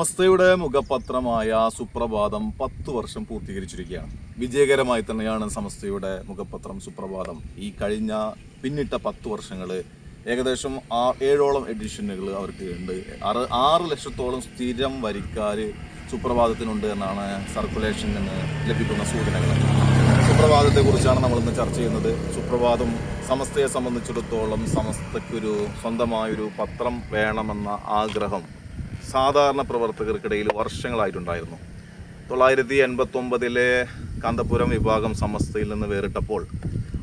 സമസ്തയുടെ മുഖപത്രമായ സുപ്രഭാതം പത്ത് വർഷം പൂർത്തീകരിച്ചിരിക്കുകയാണ്. വിജയകരമായി തന്നെയാണ് സമസ്തയുടെ മുഖപത്രം സുപ്രഭാതം. ഈ കഴിഞ്ഞ പിന്നിട്ട പത്ത് വർഷങ്ങൾ ഏകദേശം ആ ഏഴോളം എഡിഷനുകൾ അവർക്ക് ഉണ്ട്. ആറ് ആറ് ലക്ഷത്തോളം സ്ഥിരം വരിക്കാർ സുപ്രഭാതത്തിനുണ്ട് എന്നാണ് സർക്കുലേഷനിൽ നിന്ന് ലഭിക്കുന്ന സൂചനകൾ സുപ്രഭാതത്തെ കുറിച്ചാണ് നമ്മൾ ഇന്ന് ചർച്ച ചെയ്യുന്നത്. സുപ്രഭാതം സമസ്തയെ സംബന്ധിച്ചിടത്തോളം സമസ്തയ്ക്കൊരു സ്വന്തമായൊരു പത്രം വേണമെന്ന ആഗ്രഹം സാധാരണ പ്രവർത്തകർക്കിടയിൽ വർഷങ്ങളായിട്ടുണ്ടായിരുന്നു. തൊള്ളായിരത്തി എൺപത്തി ഒമ്പതിലെ കാന്തപുരം വിഭാഗം സമസ്തയിൽ നിന്ന് വേറിട്ടപ്പോൾ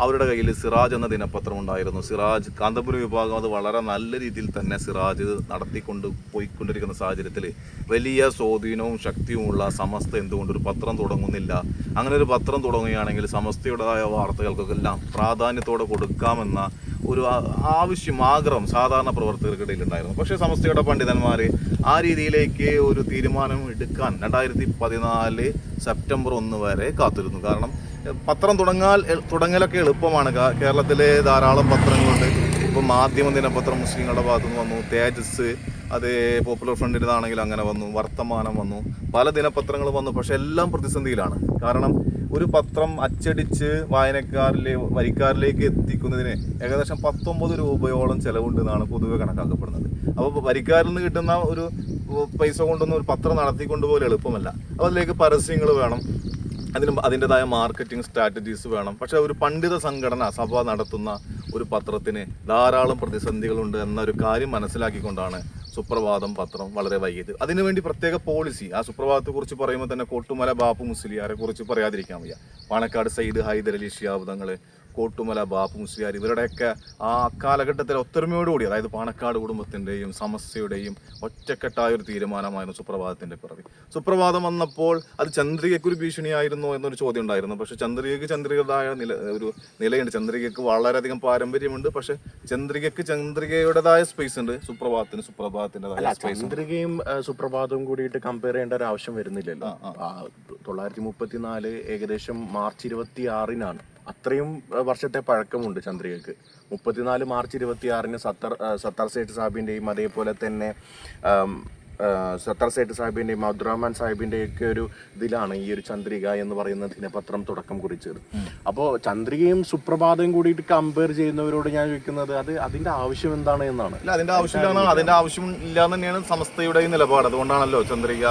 അവരുടെ കയ്യിൽ സിറാജ് എന്ന ദിനപത്രം ഉണ്ടായിരുന്നു. സിറാജ് കാന്തപുരം വിഭാഗം അത് വളരെ നല്ല രീതിയിൽ തന്നെ സിറാജ് നടത്തിക്കൊണ്ട് പോയിക്കൊണ്ടിരിക്കുന്ന സാഹചര്യത്തിൽ വലിയ സ്വാധീനവും ശക്തിയുമുള്ള സമസ്ത എന്തുകൊണ്ട് ഒരു പത്രം തുടങ്ങുന്നില്ല. അങ്ങനെ ഒരു പത്രം തുടങ്ങുകയാണെങ്കിൽ സമസ്തയുടേതായ വാർത്തകൾക്കെല്ലാം പ്രാധാന്യത്തോടെ കൊടുക്കാമെന്ന ഒരു ആവശ്യം ആഗ്രഹം സാധാരണ പ്രവർത്തകർക്കിടയിൽ ഉണ്ടായിരുന്നു പക്ഷേ സമസ്തയുടെ പണ്ഡിതന്മാർ ആ രീതിയിലേക്ക് ഒരു തീരുമാനം എടുക്കാൻ രണ്ടായിരത്തി പതിനാല് സെപ്റ്റംബർ ഒന്ന് വരെ കാത്തിരുന്നു. കാരണം പത്രം തുടങ്ങാൽ തുടങ്ങലൊക്കെ എളുപ്പമാണ്. കേരളത്തിലെ ധാരാളം പത്രങ്ങളുണ്ട്. ഇപ്പോൾ മാധ്യമ ദിനപത്രം മുസ്ലിങ്ങളുടെ ഭാഗത്തു നിന്ന് വന്നു. തേജസ് അത് പോപ്പുലർ ഫ്രണ്ടിന്റെതാണെങ്കിൽ അങ്ങനെ വന്നു. വർത്തമാനം വന്നു. പല ദിനപത്രങ്ങൾ വന്നു. പക്ഷേ എല്ലാം പ്രതിസന്ധിയിലാണ്. കാരണം ഒരു പത്രം അച്ചടിച്ച് വായനക്കാരിലെ വരിക്കാരിലേക്ക് എത്തിക്കുന്നതിന് ഏകദേശം പത്തൊമ്പത് രൂപയോളം ചിലവുണ്ടെന്നാണ് പൊതുവെ കണക്കാക്കപ്പെടുന്നത്. അപ്പോൾ വരിക്കാരിൽ നിന്ന് കിട്ടുന്ന ഒരു പൈസ കൊണ്ടൊന്നും ഒരു പത്രം നടത്തിക്കൊണ്ടുപോലും എളുപ്പമല്ല. അപ്പോൾ അതിലേക്ക് പരസ്യങ്ങൾ വേണം. അതിന് അതിന്റെതായ മാർക്കറ്റിംഗ് സ്ട്രാറ്റജീസ് വേണം. പക്ഷെ ഒരു പണ്ഡിത സംഘടന സഭ നടത്തുന്ന ഒരു പത്രത്തിന് ധാരാളം പ്രതിസന്ധികളുണ്ട് എന്നൊരു കാര്യം മനസ്സിലാക്കിക്കൊണ്ടാണ് സുപ്രഭാതം പത്രം വളരെ വൈകിയത്. അതിനുവേണ്ടി പ്രത്യേക പോളിസി ആ സുപ്രഭാതത്തെ കുറിച്ച് പറയുമ്പോൾ തന്നെ കോട്ടുമല ബാപ്പു മുസ്ലിയാരെ കുറിച്ച് പറയാതിരിക്കാൻ വയ്യ. പാണക്കാട് സയ്യിദ് ഹൈദരലി അലി ഷിയാബുദങ്ങൾ കോട്ടുമല ബാപ്പു മുസ്ലിയാർ ഇവരുടെയൊക്കെ ആ കാലഘട്ടത്തിൽ ഒത്തൊരുമയോടുകൂടി അതായത് പാണക്കാട് കുടുംബത്തിന്റെയും സമസ്യയുടെയും ഒറ്റക്കെട്ടായ ഒരു തീരുമാനമായിരുന്നു സുപ്രഭാതത്തിന്റെ പിറവി. സുപ്രഭാതം വന്നപ്പോൾ അത് ചന്ദ്രികയ്ക്കൊരു ഭീഷണിയായിരുന്നു എന്നൊരു ചോദ്യം ഉണ്ടായിരുന്നു. പക്ഷേ ചന്ദ്രികയ്ക്ക് ചന്ദ്രികതായ നില ഒരു നിലയുണ്ട്. ചന്ദ്രികയ്ക്ക് വളരെയധികം പാരമ്പര്യമുണ്ട്. പക്ഷേ ചന്ദ്രികയ്ക്ക് ചന്ദ്രികയുടേതായ സ്പേസ് ഉണ്ട്. സുപ്രഭാതത്തിന് സുപ്രഭാതത്തിന്റെതായ ചന്ദ്രികയും സുപ്രഭാതവും കൂടിയിട്ട് കമ്പയർ ചെയ്യേണ്ട ഒരു ആവശ്യം വരുന്നില്ലല്ലോ. തൊള്ളായിരത്തി മുപ്പത്തിനാല് ഏകദേശം മാർച്ച് ഇരുപത്തി ആറിനാണ് അത്രയും വർഷത്തെ പഴക്കമുണ്ട് ചന്ദ്രികക്ക്. മുപ്പത്തിനാല് മാർച്ച് ഇരുപത്തി ആറിന് സത്തർ സത്താർ സേഠ് സാഹിബിന്റെയും അതേപോലെ തന്നെ സത്തർ സേട്ട് സാഹിബിന്റെയും അബ്ദുറഹ്മാൻ സാഹിബിന്റെയൊക്കെ ഒക്കെ ഒരു ഇതിലാണ് ഈ ഒരു ചന്ദ്രിക എന്ന് പറയുന്ന ദിനപത്രം തുടക്കം കുറിച്ചത്. അപ്പോൾ ചന്ദ്രികയും സുപ്രഭാതവും കൂടിയിട്ട് കമ്പയർ ചെയ്യുന്നവരോട് ഞാൻ ചോദിക്കുന്നത് അത് അതിന്റെ ആവശ്യം എന്താണ് എന്നാണ്? ഇല്ല അതിന്റെ ആവശ്യമില്ല അതിന്റെ ആവശ്യം ഇല്ല തന്നെയാണ് സമസ്തയുടെ നിലപാട്. അതുകൊണ്ടാണല്ലോ ചന്ദ്രിക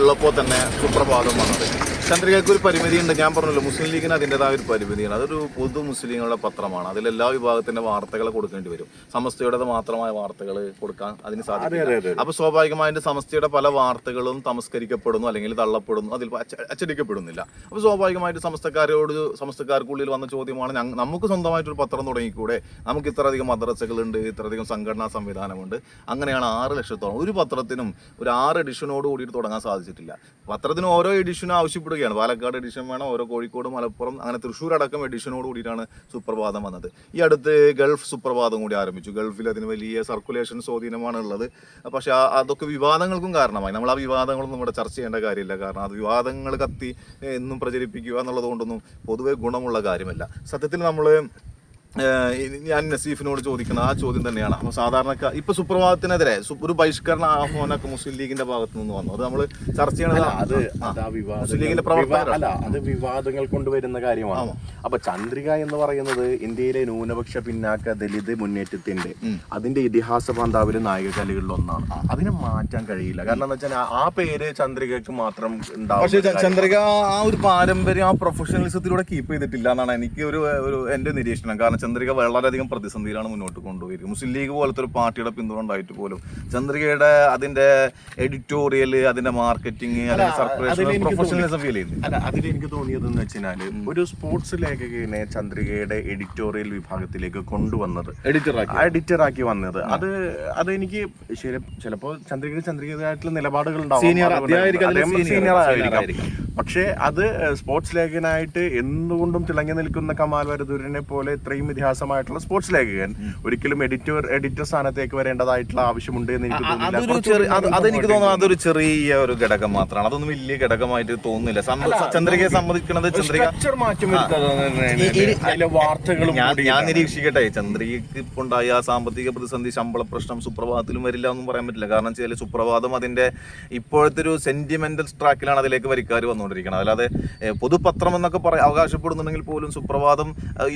ഉള്ളപ്പോൾ തന്നെ സുപ്രഭാതം വന്നത്. ചന്ദ്രികയ്ക്ക് ഒരു പരിമിതി ഉണ്ട് ഞാൻ പറഞ്ഞല്ലോ മുസ്ലിം ലീഗിന് അതിന്റെതായ ഒരു പരിമിതിയാണ്. അതൊരു പൊതു മുസ്ലിങ്ങളുടെ പത്രമാണ്. അതിൽ എല്ലാ വിഭാഗത്തിന്റെ വാർത്തകൾ കൊടുക്കേണ്ടി വരും. സമസ്തയുടെ മാത്രമായ വാർത്തകൾ കൊടുക്കാൻ അതിന് സാധിക്കില്ല. അപ്പൊ സ്വാഭാവികമായിട്ട് സമസ്തയുടെ പല വാർത്തകളും തമസ്കരിക്കപ്പെടുന്നു അല്ലെങ്കിൽ തള്ളപ്പെടുന്നു അതിൽ അച്ച- അച്ചടിക്കപ്പെടുന്നില്ല. അപ്പൊ സ്വാഭാവികമായിട്ട് സമസ്തക്കാരോട് സമസ്തക്കാർക്കുള്ളിൽ വന്ന ചോദ്യമാണ് നമുക്ക് സ്വന്തമായിട്ടൊരു പത്രം തുടങ്ങിക്കൂടെ? നമുക്ക് ഇത്രയധികം മദ്രസകളുണ്ട് ഇത്രയധികം സംഘടനാ സംവിധാനമുണ്ട്. അങ്ങനെയാണ് ആറ് ലക്ഷത്തോളം. ഒരു പത്രത്തിനും ഒരു ആറ് എഡിഷനോട് കൂടിയിട്ട് തുടങ്ങാൻ സാധിച്ചിട്ടില്ല. പത്രത്തിന് ഓരോ എഡിഷനും ആവശ്യപ്പെടുകയാണ് പാലക്കാട് എഡിഷൻ വേണം ഓരോ കോഴിക്കോട് മലപ്പുറം അങ്ങനെ തൃശ്ശൂർ അടക്കം എഡിഷനോട് കൂടിയിട്ടാണ് സുപ്രഭാതം വന്നത്. ഈ അടുത്ത് ഗൾഫ് സുപ്രഭാതം കൂടി ആരംഭിച്ചു. ഗൾഫിൽ അതിന് വലിയ സർക്കുലേഷൻ സ്വാധീനമാണ് ഉള്ളത്. പക്ഷെ അതൊക്കെ വിവാദങ്ങൾക്കും കാരണമായി. നമ്മൾ ആ വിവാദങ്ങളൊന്നും ഇവിടെ ചർച്ച ചെയ്യേണ്ട കാര്യമില്ല. കാരണം അത് വിവാദങ്ങൾ കത്തി എന്നും പ്രചരിപ്പിക്കുക എന്നുള്ളത് കൊണ്ടൊന്നും പൊതുവെ ഗുണമുള്ള കാര്യമല്ല. സത്യത്തിൽ നമ്മൾ ഞാൻ നസീഫിനോട് ചോദിക്കുന്ന ആ ചോദ്യം തന്നെയാണ്. അപ്പോൾ സാധാരണ ഇപ്പൊ സുപ്രഭാതത്തിനെതിരെ ഒരു ബഹിഷ്കരണ ആഹ്വാനമൊക്കെ മുസ്ലിം ലീഗിന്റെ ഭാഗത്ത് നിന്ന് വന്നു. അത് നമ്മൾ ചർച്ച ചെയ്യണത് അല്ല അത് വിവാദങ്ങൾ. കൊണ്ടുവരുന്ന കാര്യമാണ്. അപ്പൊ ചന്ദ്രിക എന്ന് പറയുന്നത് ഇന്ത്യയിലെ ന്യൂനപക്ഷ പിന്നാക്ക ദലിത് മുന്നേറ്റത്തിന്റെ അതിന്റെ ഇതിഹാസ പാന്താവിലെ നായികകലികളിൽ ഒന്നാണ്. അതിനെ മാറ്റാൻ കഴിയില്ല. കാരണം എന്താ വെച്ചാൽ ആ പേര് ചന്ദ്രികക്ക് മാത്രം ഉണ്ടാവും പക്ഷേ ചന്ദ്രിക ആ ഒരു പാരമ്പര്യം ആ പ്രൊഫഷണലിസത്തിലൂടെ കീപ്പ് ചെയ്തിട്ടില്ല എന്നാണ് എനിക്ക് ഒരു ഒരു എന്റെ നിരീക്ഷണം. കാരണം ചന്ദ്രിക വളരെയധികം പ്രതിസന്ധിയിലാണ് മുന്നോട്ട് കൊണ്ടുപോയിരിക്കുന്നത്. മുസ്ലിം ലീഗ് പോലത്തെ ഒരു പാർട്ടിയുടെ പിന്തുണ ഉണ്ടായിട്ട് പോലും ചന്ദ്രികയുടെ അതിന്റെ എഡിറ്റോറിയൽ അതിന്റെ മാർക്കറ്റിംഗ് സർക്കുലേഷൻ അതിലെനിക്ക് പ്രൊഫഷണലിസം ഫീൽ ചെയ്യുന്നു അല്ല അതിൽ എനിക്ക് തോന്നിയത് എന്ന് വെച്ചാൽ ഒരു സ്പോർട്സ് ലേഖകനെ ചന്ദ്രികയുടെ എഡിറ്റോറിയൽ വിഭാഗത്തിലേക്ക് കൊണ്ടുവന്നത്. എഡിറ്ററാക്കി എഡിറ്റർ ആക്കി വന്നത്. അത് അത് എനിക്ക് ചന്ദ്രിക ചന്ദ്രികയായിട്ടുള്ള നിലപാടുകൾ ഉണ്ടാവും. സീനിയർ ആയിരിക്കാം. പക്ഷേ അത് സ്പോർട്സ് ലേഖകനായിട്ട് എന്തുകൊണ്ടും തിളങ്ങി നിൽക്കുന്ന കമാൽ വരദൂരിനെ പോലെ ഇത്രയും ഇതിഹാസമായിട്ടുള്ള സ്പോർട്സ് ലേഖകൻ ഒരിക്കലും എഡിറ്റർ എഡിറ്റർ സ്ഥാനത്തേക്ക് വരേണ്ടതായിട്ടുള്ള ആവശ്യമുണ്ട് എന്ന് എനിക്ക് തോന്നുന്നില്ല. അതെനിക്ക് തോന്നുന്നു അതൊരു ചെറിയ ഒരു ഘടകം മാത്രമാണ്. അതൊന്നും വലിയ ഘടകമായിട്ട് തോന്നുന്നില്ല. ചന്ദ്രികയെ സംബന്ധിക്കുന്നത് ചന്ദ്രിക ഞാൻ നിരീക്ഷിക്കട്ടെ. ചന്ദ്രികക്ക് ഇപ്പൊ ഉണ്ടായ ആ സാമ്പത്തിക പ്രതിസന്ധി ശമ്പള പ്രശ്നം സുപ്രഭാതത്തിലും വരില്ല എന്നും പറയാൻ പറ്റില്ല. കാരണം വെച്ചാൽ സുപ്രഭാതം അതിന്റെ ഇപ്പോഴത്തെ ഒരു സെന്റിമെന്റൽ ട്രാക്കിലാണ് അതിലേക്ക് വരിക്കാർ വന്നുകൊണ്ടിരിക്കുന്നത് അല്ലാതെ പൊതുപത്രം എന്നൊക്കെ പറ അവകാശപ്പെടുന്നുണ്ടെങ്കിൽ പോലും സുപ്രഭാതം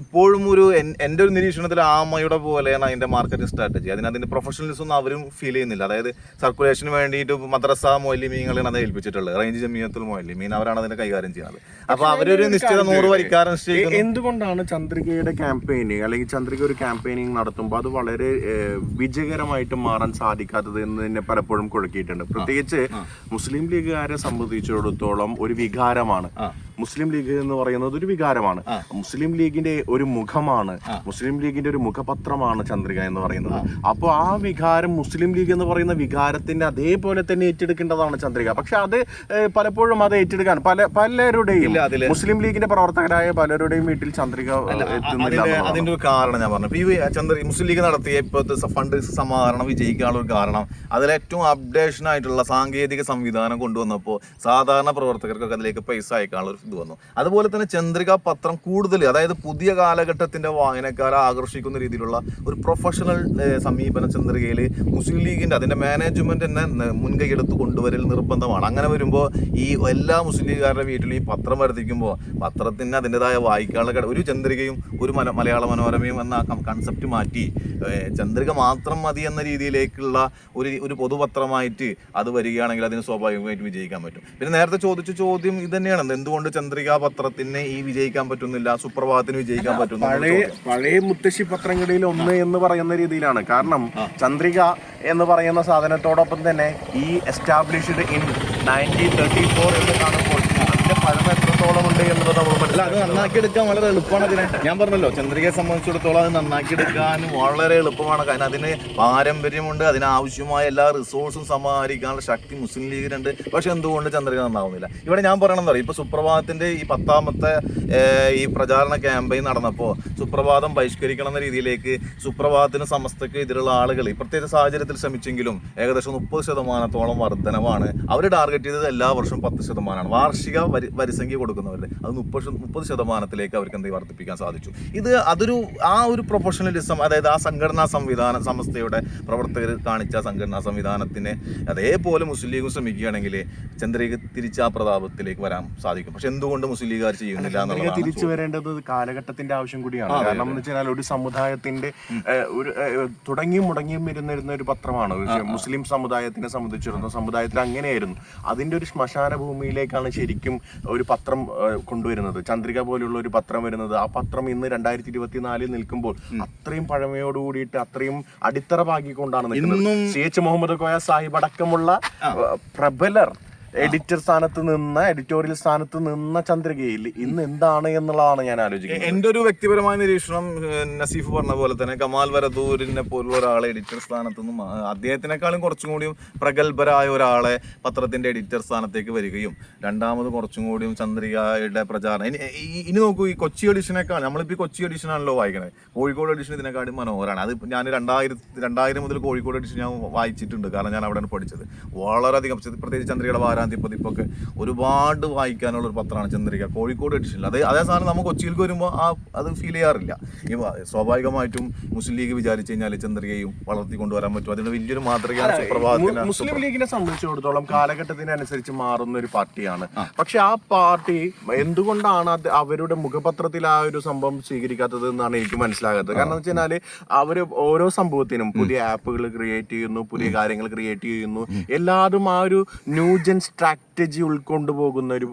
ഇപ്പോഴും ഒരു എൻ- എന്റെ ഒരു നിരീക്ഷണത്തിൽ ആമയുടെ പോലെയാണ് അതിന്റെ മാർക്കറ്റിംഗ് സ്ട്രാറ്റജി അതിന് അതിന്റെ പ്രൊഫഷണലിസം ഒന്നും അവരും ഫീൽ ചെയ്യുന്നില്ല. അതായത് സർക്കുലേഷന് വേണ്ടിയിട്ട് മദ്രസ മൊല്ലിമീങ്ങളാണ് അത് ഏൽപ്പിച്ചിട്ടുള്ളത്. റേഞ്ച് ജമിയത്തുൽ മൊല്ലിമീൻ അവരാണ് അതിനെ കൈകാര്യം ചെയ്യുന്നത്. അപ്പൊ അവരൊരു നിശ്ചിത നൂറ് വരിക്കാരൻ എന്തുകൊണ്ടാണ് ചന്ദ്രികയുടെ ക്യാമ്പയിനിങ് അല്ലെങ്കിൽ ചന്ദ്രിക ഒരു ക്യാമ്പയിനിങ് നടത്തുമ്പോൾ അത് വളരെ വിജയകരമായിട്ട് മാറാൻ സാധിക്കാത്തത് എന്ന് തന്നെ പലപ്പോഴും കുഴക്കിയിട്ടുണ്ട് പ്രത്യേകിച്ച് മുസ്ലിം ലീഗുകാരെ സംബന്ധിച്ചിടത്തോളം ഒരു വികാരമാണ്. മുസ്ലിം ലീഗ് എന്ന് പറയുന്നത് ഒരു വികാരമാണ്. മുസ്ലിം ലീഗിന്റെ ഒരു മുഖമാണ് മുസ്ലിം ലീഗിന്റെ ഒരു മുഖപത്രമാണ് ചന്ദ്രിക എന്ന് പറയുന്നത്. അപ്പോൾ ആ വികാരം മുസ്ലിം ലീഗ് എന്ന് പറയുന്ന വികാരത്തിന്റെ അതേപോലെ തന്നെ ഏറ്റെടുക്കേണ്ടതാണ് ചന്ദ്രിക. പക്ഷെ അത് പലപ്പോഴും അത് ഏറ്റെടുക്കാൻ പല പലരുടെയും മുസ്ലിം ലീഗിന്റെ പ്രവർത്തകരായ പലരുടെയും വീട്ടിൽ ചന്ദ്രിക അതിന്റെ ഒരു കാരണം ഞാൻ പറഞ്ഞു ഈ ചന്ദ്ര മുസ്ലിം ലീഗ് നടത്തിയ ഇപ്പോഴത്തെ ഫണ്ട് സമാഹരണം വിജയിക്കാനുള്ള ഒരു കാരണം അതിലേറ്റവും അപ്ഡേഷൻ ആയിട്ടുള്ള സാങ്കേതിക സംവിധാനം കൊണ്ടുവന്നപ്പോൾ സാധാരണ പ്രവർത്തകർക്കൊക്കെ അതിലേക്ക് പൈസ അയക്കാനുള്ള ഒരു ഇത് വന്നു അതുപോലെ തന്നെ ചന്ദ്രിക പത്രം കൂടുതൽ അതായത് പുതിയ കാലഘട്ടത്തിന്റെ വായനക്കാരെ ആകർഷിക്കുന്ന രീതിയിലുള്ള ഒരു പ്രൊഫഷണൽ സമീപനം ചന്ദ്രികയിൽ മുസ്ലിം ലീഗിന്റെ അതിന്റെ മാനേജ്മെന്റ് തന്നെ മുൻകൈ എടുത്ത് കൊണ്ടുവരൽ നിർബന്ധമാണ്. അങ്ങനെ വരുമ്പോൾ ഈ എല്ലാ മുസ്ലിം ലീഗുകാരുടെ വീട്ടിലും ഈ പത്രം വരുത്തിക്കുമ്പോൾ പത്രത്തിന് അതിന്റെതായ വായിക്കാനുള്ള ഒരു ചന്ദ്രികയും ഒരു മല മലയാള മനോരമയും എന്ന കൺസെപ്റ്റ് മാറ്റി ചന്ദ്രിക മാത്രം മതി എന്ന രീതിയിലേക്കുള്ള ഒരു ഒരു പൊതുപത്രമായിട്ട് അത് വരികയാണെങ്കിൽ അതിന് സ്വാഭാവികമായിട്ട് വിജയിക്കാൻ പറ്റും. പിന്നെ നേരത്തെ ചോദിച്ച ചോദ്യം ഇത് തന്നെയാണ് എന്തുകൊണ്ട് ചന്ദ്രിക പത്രത്തിന് ഈ വിജയിക്കാൻ പറ്റുന്നില്ല സുപ്രഭാതത്തിന് വിജയിക്കാൻ പറ്റുന്നു പഴയ പഴയ മുത്തശ്ശി പത്രങ്ങളിൽ ഒന്ന് എന്ന് പറയുന്ന രീതിയിലാണ്. കാരണം ചന്ദ്രിക എന്ന് പറയുന്ന സാധനത്തോടൊപ്പം തന്നെ ഈ established in nineteen thirty four എന്ന് കാണുമ്പോൾ അതിന്റെ പഴമ എത്രത്തോളം ഉണ്ട് എന്നുള്ളത് നമ്മൾ അല്ല അത് നന്നാക്കി എടുക്കാൻ വളരെ എളുപ്പമാണ് അതിനെ. ഞാൻ പറഞ്ഞല്ലോ ചന്ദ്രികയെ സംബന്ധിച്ചിടത്തോളം അത് നന്നാക്കി എടുക്കാൻ വളരെ എളുപ്പമാണ്. കാരണം അതിന് പാരമ്പര്യമുണ്ട് അതിനാവശ്യമായ എല്ലാ റിസോഴ്സും സമാഹരിക്കാനുള്ള ശക്തി മുസ്ലിം ലീഗിനുണ്ട്. പക്ഷെ എന്തുകൊണ്ട് ചന്ദ്രിക നന്നാവുന്നില്ല? ഇവിടെ ഞാൻ പറയണമെന്ന് പറയും ഇപ്പൊ സുപ്രഭാതത്തിന്റെ ഈ പത്താമത്തെ ഈ പ്രചാരണ ക്യാമ്പയിൻ നടന്നപ്പോൾ സുപ്രഭാതം ബഹിഷ്കരിക്കണം എന്ന രീതിയിലേക്ക് സുപ്രഭാതത്തിന് സമസ്തയ്ക്ക് എതിരുള്ള ആളുകൾ ഇപ്പോഴത്തെ സാഹചര്യത്തിൽ ശ്രമിച്ചെങ്കിലും ഏകദേശം മുപ്പത് ശതമാനത്തോളം വർധനവാണ്. അവർ ടാർഗറ്റ് ചെയ്തത് എല്ലാ വർഷവും പത്ത് ശതമാനമാണ്. വാർഷിക വരി വരിസംഖ്യ കൊടുക്കുന്നവരുടെ അത് മുപ്പത് മുപ്പത് ശതമാനത്തിലേക്ക് അവർക്ക് എന്ത് വർദ്ധിപ്പിക്കാൻ സാധിച്ചു. ഇത് അതൊരു ആ ഒരു പ്രൊഫഷണലിസം അതായത് ആ സംഘടനാ സംവിധാന സംസ്ഥയുടെ പ്രവർത്തകർ കാണിച്ച സംഘടനാ സംവിധാനത്തിന് അതേപോലെ മുസ്ലിം ലീഗ് ശ്രമിക്കുകയാണെങ്കിൽ ചന്ദ്രിക തിരിച്ച് ആ പ്രതാപത്തിലേക്ക് വരാൻ സാധിക്കും. പക്ഷെ എന്തുകൊണ്ട് മുസ്ലിം ലീഗുകാർ ചെയ്യുന്നില്ല എന്നുള്ളത് തിരിച്ചു വരേണ്ടത് കാലഘട്ടത്തിന്റെ ആവശ്യം കൂടിയാണ്. കാരണം എന്ന് വെച്ചാൽ ഒരു സമുദായത്തിന്റെ ഒരു തുടങ്ങിയും മുടങ്ങിയും ഇരുന്നിരുന്ന ഒരു പത്രമാണ്. മുസ്ലിം സമുദായത്തിനെ സംബന്ധിച്ചിരുന്ന സമുദായത്തിൽ അങ്ങനെയായിരുന്നു. അതിന്റെ ഒരു ശ്മശാന ഭൂമിയിലേക്കാണ് ശരിക്കും ഒരു പത്രം കൊണ്ടുവരുന്നത്. ചന്ദ്രിക പോലുള്ള ഒരു പത്രം വരുന്നത്. ആ പത്രം ഇന്ന് രണ്ടായിരത്തി ഇരുപത്തിനാലിൽ നിൽക്കുമ്പോൾ അത്രയും പഴമയോട് കൂടിയിട്ട് അത്രയും അടിത്തറ പാകിക്കൊണ്ടാണ് നിൽക്കുന്നത്. സി എച്ച് മുഹമ്മദ് കോയ സാഹിബ് അടക്കമുള്ള പ്രബലർ എഡിറ്റർ സ്ഥാനത്ത് നിന്ന എഡിറ്റോറിയൽ സ്ഥാനത്ത് നിന്ന ചന്ദ്രകയിൽ ഇന്ന് എന്താണ് എന്നുള്ളതാണ് ഞാൻ ആലോചിക്കുന്നത്. എന്റെ ഒരു വ്യക്തിപരമായ നിരീക്ഷണം നസീഫ് പറഞ്ഞ പോലെ തന്നെ കമാൽ വരദൂരിനെ പോലുള്ള ഒരാളെ എഡിറ്റർ സ്ഥാനത്ത് നിന്നും അദ്ദേഹത്തിനേക്കാളും കുറച്ചും കൂടിയും പ്രഗത്ഭരായ ഒരാളെ പത്രത്തിന്റെ എഡിറ്റർ സ്ഥാനത്തേക്ക് വരികയും രണ്ടാമത് കുറച്ചും കൂടിയും ചന്ദ്രികയുടെ പ്രചാരണം. ഇനി ഇനി നോക്കൂ ഈ കൊച്ചി എഡിഷനേക്കാൾ നമ്മളിപ്പോൾ ഈ കൊച്ചി എഡിഷൻ ആണല്ലോ വായിക്കണത് കോഴിക്കോട് എഡിഷൻ ഇതിനെക്കാളും മനോഹരമാണ് അത് ഞാൻ രണ്ടായിരത്തി രണ്ടായിരം മുതൽ കോഴിക്കോട് എഡിഷൻ ഞാൻ വായിച്ചിട്ടുണ്ട് കാരണം ഞാൻ അവിടെയാണ് പഠിച്ചത്. വളരെയധികം പ്രത്യേകിച്ച് ചന്ദ്രികയുടെ വാരാന്തി പതിപ്പൊക്കെ ഒരുപാട് വായിക്കാനുള്ള ഒരു പത്രമാണ് ചന്ദ്രിക. കോഴിക്കോട് എഡിഷനിൽ അതേ അതേ സാധനം നമ്മൾ കൊച്ചിയിലേക്ക് വരുമ്പോൾ ആ അത് ഫീൽ ചെയ്യാറില്ല. ഈ സ്വാഭാവികമായിട്ടും മുസ്ലിം ലീഗ് വിചാരിച്ചു കഴിഞ്ഞാൽ ചന്ദ്രികയും വളർത്തി കൊണ്ടുവരാൻ പറ്റും. അതിന്റെ വലിയൊരു മാതൃകയാണ് സുപ്രഭാതത്തിന് മുസ്ലിം ലീഗിനെ സംബന്ധിച്ചിടത്തോളം കാലഘട്ടത്തിനനുസരിച്ച് മാറുന്ന ഒരു പാർട്ടിയാണ്. പക്ഷെ ആ പാർട്ടി എന്തുകൊണ്ടാണ് അവരുടെ മുഖപത്രത്തിൽ ആ ഒരു സംഭവം സ്വീകരിക്കാത്തത് എന്നാണ് എനിക്ക് മനസ്സിലാകാത്തത്. കാരണം എന്ന് വെച്ചാൽ അവർ ഓരോ സംഭവത്തിനും പുതിയ ആപ്പുകൾ ക്രിയേറ്റ് ചെയ്യുന്നു പുതിയ കാര്യങ്ങൾ ക്രിയേറ്റ് ചെയ്യുന്നു. എല്ലാതും ആ ഒരു ന്യൂജൻ സ്ട്രാറ്റജി ഉൾക്കൊണ്ടു പോകുന്ന ഒരു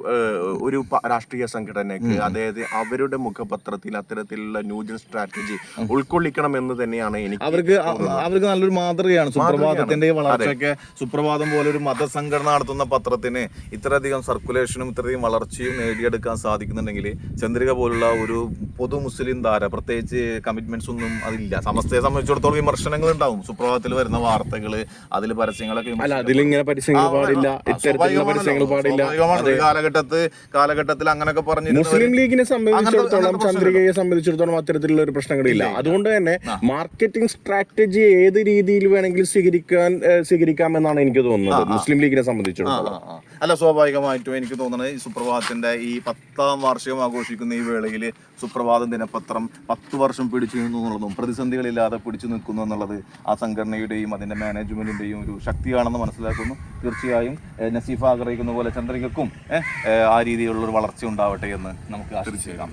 ഒരു രാഷ്ട്രീയ സംഘടനയ്ക്ക് അതായത് അവരുടെ മുഖപത്രത്തിൽ അത്തരത്തിലുള്ള ന്യൂജൻ സ്ട്രാറ്റജി ഉൾക്കൊള്ളിക്കണം എന്ന് തന്നെയാണ് എനിക്ക് അവർക്ക് അവർക്ക് നല്ലൊരു മാതൃകയാണ്. സുപ്രഭാതത്തിന്റെ വളർച്ചയൊക്കെ സുപ്രഭാതം പോലെ ഒരു മതസംഘടന നടത്തുന്ന പത്രത്തിന് ഇത്രയധികം സർക്കുലേഷനും ഇത്രയധികം വളർച്ചയും നേടിയെടുക്കാൻ സാധിക്കുന്നുണ്ടെങ്കിൽ ചന്ദ്രിക പോലുള്ള ഒരു പൊതു മുസ്ലിം ധാര പ്രത്യേകിച്ച് കമ്മിറ്റ്മെന്റ്സ് ഒന്നും അതില്ല. സമസ്തയെ സംബന്ധിച്ചിടത്തോളം വിമർശനങ്ങൾ ഉണ്ടാവും സുപ്രഭാതത്തിൽ വരുന്ന വാർത്തകൾ അതിൽ പരസ്യങ്ങളൊക്കെ അല്ല അതിലിങ്ങനെ പരസ്യങ്ങൾ പാടില്ല കാലഘട്ടത്ത് കാലഘട്ടത്തിൽ അങ്ങനെയൊക്കെ പറഞ്ഞിരുന്നവര് മുസ്ലിം ലീഗിനെ സംബന്ധിച്ചിടത്തോളം ചന്ദ്രികയെ സംബന്ധിച്ചിടത്തോളം അത്തരത്തിലുള്ള ഒരു പ്രശ്നങ്ങളില്ല. അതുകൊണ്ട് തന്നെ മാർക്കറ്റിംഗ് സ്ട്രാറ്റജി ഏത് രീതിയിൽ വേണമെങ്കിലും സ്വീകരിക്കാൻ സ്വീകരിക്കാമെന്നാണ് എനിക്ക് തോന്നുന്നത് മുസ്ലിം ലീഗിനെ സംബന്ധിച്ചിടത്തോളം. അല്ല സ്വാഭാവികമായിട്ടും എനിക്ക് തോന്നുന്നത് ഈ സുപ്രഭാതത്തിന്റെ ഈ പത്താം വാർഷികം ആഘോഷിക്കുന്ന ഈ വേളയിൽ സുപ്രഭാതം ദിനപത്രം പത്ത് വർഷം പിടിച്ചു നിന്നു എന്നുള്ളതും പ്രതിസന്ധികളില്ലാതെ പിടിച്ചു നിൽക്കുന്നു എന്നുള്ളത് ആ സംഘടനയുടെയും അതിന്റെ മാനേജ്മെന്റിന്റെയും ഒരു ശക്തിയാണെന്ന് മനസ്സിലാക്കുന്നു. തീർച്ചയായും ഏഹ്, നസീഫ ആഗ്രഹിക്കുന്ന പോലെ ചന്ദ്രികക്കും ആ രീതിയിലുള്ള ഒരു വളർച്ച ഉണ്ടാവട്ടെ എന്ന് നമുക്ക് ആശംസിക്കാം.